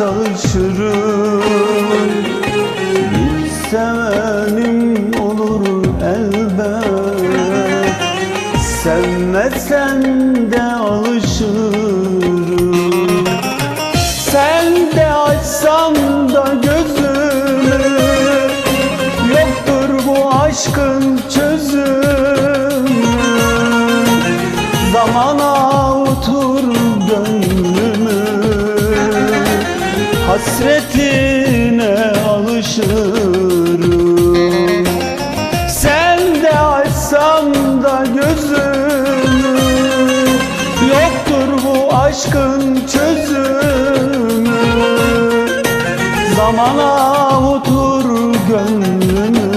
çalışırım. Bir sevenim olur elbet. Sevmezsen de alışırım. Sen de açsam da gözümü. Yoktur bu aşkın çözümü. Zamana otur gönlümü Hasretine alışırım. Sen de açsan da gözümü Yoktur bu aşkın çözümü. Zamana otur gönlümü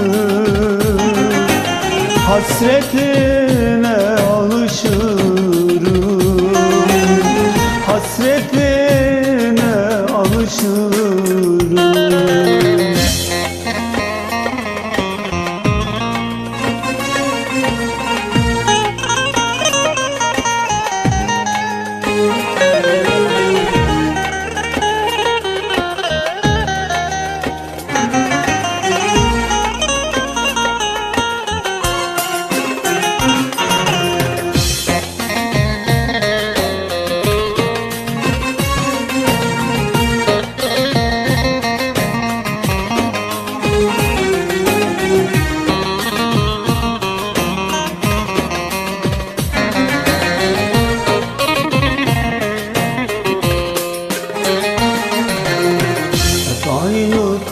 Hasretine alışırım. Hasretine alışırım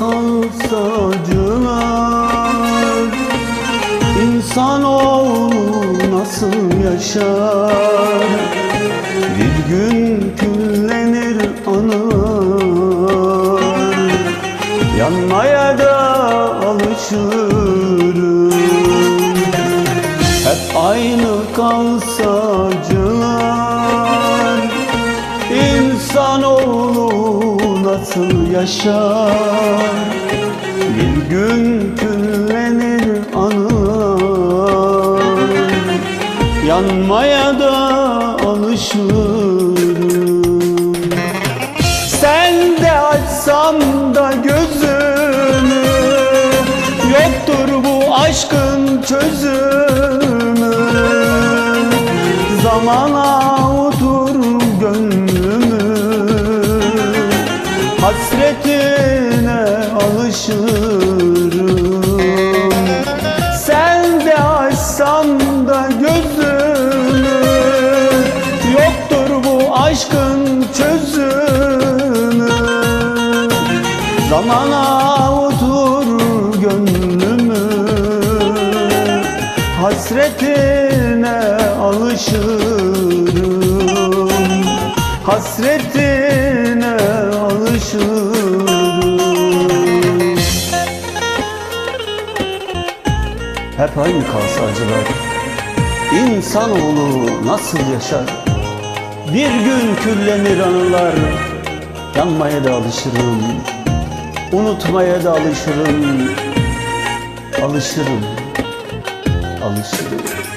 aynı kalsa acılar. İnsanoğlu nasıl yaşar? Bir gün küllenir anılar. Yanmaya da alışırım. Hep aynı kalsa nasıl yaşar? Bir gün küllenir anılar. Yanmaya da alışırım. Sen de açsam da gözümü Yoktur bu aşkın çözümü. Zamana Zamana otur gönlümü. Hasretine alışırım. Hasretine alışırım. Hep aynı kalsa acılar İnsanoğlu nasıl yaşar? Bir gün küllenir anılar Yanmaya da alışırım Unutmaya da alışırım. Alışırım. Alışırım